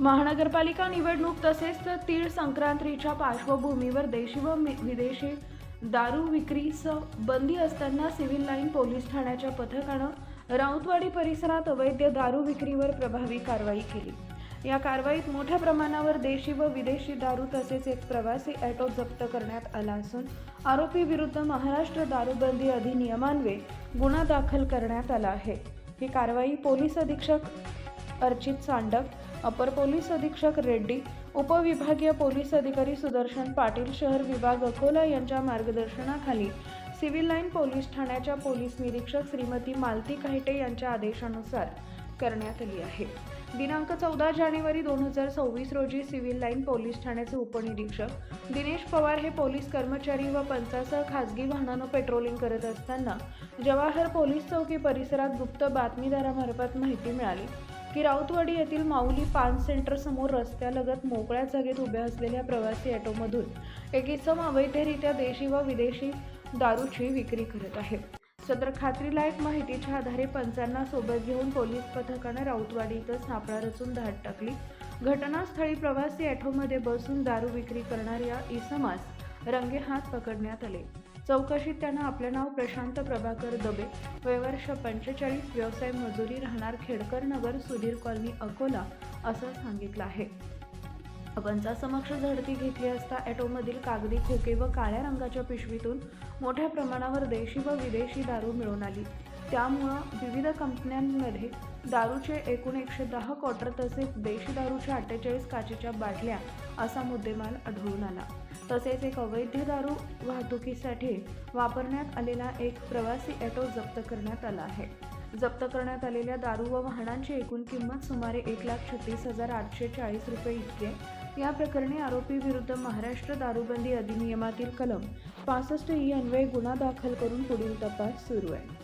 महानगरपालिका निवडणूक तसेच तीळ संक्रांतीच्या पार्श्वभूमीवर देशी व विदेशी दारू विक्रीस बंदी असताना सिव्हिल लाईन पोलीस ठाण्याच्या पथकानं राऊतवाडी परिसरात अवैध दारू विक्रीवर प्रभावी कारवाई केली. या कारवाईत मोठ्या प्रमाणावर देशी व विदेशी दारू तसेच एक प्रवासी ॲटो जप्त करण्यात आला असून आरोपी विरुद्ध महाराष्ट्र दारूबंदी अधिनियमान्वये गुन्हा दाखल करण्यात आला आहे. ही कारवाई पोलीस अधीक्षक अर्चित सांडक अपर पोलीस अधीक्षक रेड्डी उपविभागीय पोलीस अधिकारी सुदर्शन पाटील शहर विभाग अकोला यांच्या मार्गदर्शनाखाली सिव्हिल लाईन पोलीस ठाण्याच्या पोलीस निरीक्षक श्रीमती मालती काहिटे यांच्या आदेशानुसार करण्यात आली आहे. दिनांक चौदा जानेवारी दोन हजार सव्वीस रोजी सिव्हिल लाईन पोलीस ठाण्याचे उपनिरीक्षक दिनेश पवार हे पोलीस कर्मचारी व पंचासह खासगी वाहनानं पेट्रोलिंग करत असताना जवाहर पोलीस चौकी परिसरात गुप्त बातमीदारामार्फत माहिती मिळाली. की राऊतवाडी येथील माऊली पान सेंटर समोर रस्त्यालगत मोकळ्या जागेत उभ्या असलेल्या प्रवासी ऑटोमधून एक इसम अवैधरित्या देशी व विदेशी दारूची विक्री करत आहे. सदर खात्रीलायक माहितीच्या आधारे पंचांना सोबत घेऊन पोलीस पथकाने राऊतवाडी इथं सापळा रचून धाड टाकली. घटनास्थळी प्रवासी ॲटोमध्ये बसून दारू विक्री करणाऱ्या इसमास रंगेहात पकडण्यात आले. चौकशीत त्यानं आपलं नाव प्रशांत प्रभाकर दबे वयवर्ष पंचेचाळीस व्यवसाय मजुरी राहणार खेडकर नगर सुधीर कॉलनी अकोला असं सांगितलं आहे. समक्ष झडती घेतली असता ॲटोमधील कागदी खोके व काळ्या रंगाच्या पिशवीतून मोठ्या प्रमाणावर देशी व विदेशी दारू मिळून आली. त्यामुळं विविध कंपन्यांमध्ये दारूचे एकूण एकशे दहा क्वार्टर तसेच देशी दारूच्या अठ्ठेचाळीस काचेच्या बाटल्या असा मुद्देमाल आढळून आला. तसेच एक अवैध दारू वाहतुकीसाठी वापरण्यात आलेला एक प्रवासी ॲटो जप्त करण्यात आला आहे. जप्त करण्यात आलेल्या दारू व वाहनांची एकूण किंमत सुमारे एक लाख छत्तीस हजार आठशे चाळीस रुपये इतके. या प्रकरणी आरोपी विरुद्ध महाराष्ट्र दारूबंदी अधिनियमातील कलम पासष्ट ई अन्वये गुन्हा दाखल करून पुढील तपास सुरू आहे.